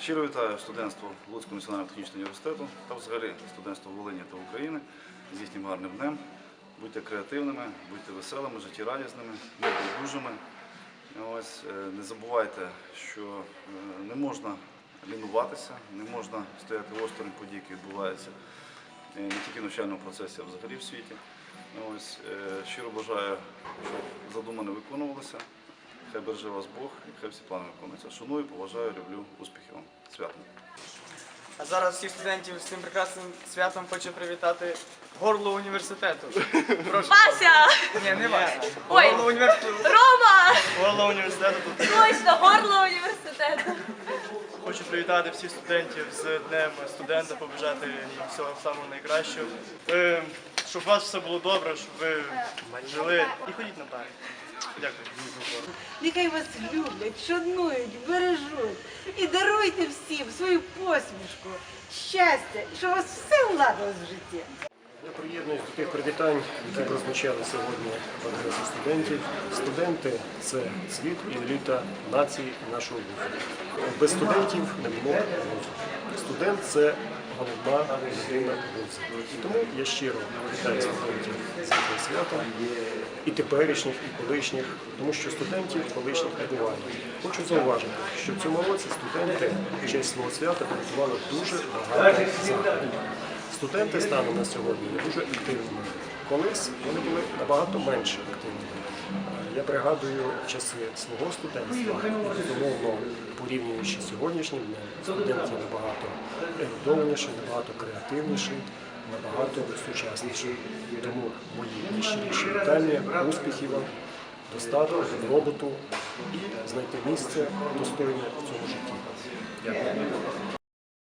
Щиро вітаю студентство Луцького національного технічного університету та взагалі студентство Волині та України з їхнім гарним днем. Будьте креативними, будьте веселими, життєрадісними, небайдужими. Ось, е, не забувайте, що е, не можна лінуватися, не можна стояти осторонь подій, які відбуваються не тільки в навчальному процесі, а взагалі в світі. Ось, е, щиро бажаю, щоб задумане виконувалося. Хай береже вас Бог і хай всі плани виконуються. Шаную, поважаю, люблю, успіхів вам. Святом. А зараз всіх студентів з цим прекрасним святом хочу привітати горло університету. Прошу. Вася! Ні, не вас. Ой. Горло університету. Рома! Горло університету тут. Точно, горло університету. Хочу привітати всіх студентів з Днем студента, побажати їм всього самого найкращого. Е, Щоб у вас все було добре, щоб ви жили і ходіть на пари. Дякую. Нехай вас люблять, шанують, бережуть і даруйте всім свою посмішку, щастя, і щоб у вас все владилось в житті. Я приєднуюсь до тих привітань, які прозвучали сьогодні в адресу студентів. Студенти це світ і еліта нації нашого вузу. Без студентів не було вузу. Студент це головна людина вузу. Тому я щиро вітаю студентів з цим святом і теперішніх, і колишніх, тому що студентів колишніх не буває. Хочу зауважити, що в цьому році студенти в честь свого свята підготували дуже багато заходів. Студенти станом на сьогодні дуже активними. Колись вони були набагато менше активними. Я пригадую часи свого студентства, безумовно, порівнюючи сьогоднішнім днем, студент набагато ерудованіший, набагато креативніший, набагато сучасніший. Тому мої найщиріші вітання, успіхів вам, достатку, роботу і знайти місце достойне в цьому житті. Дякую.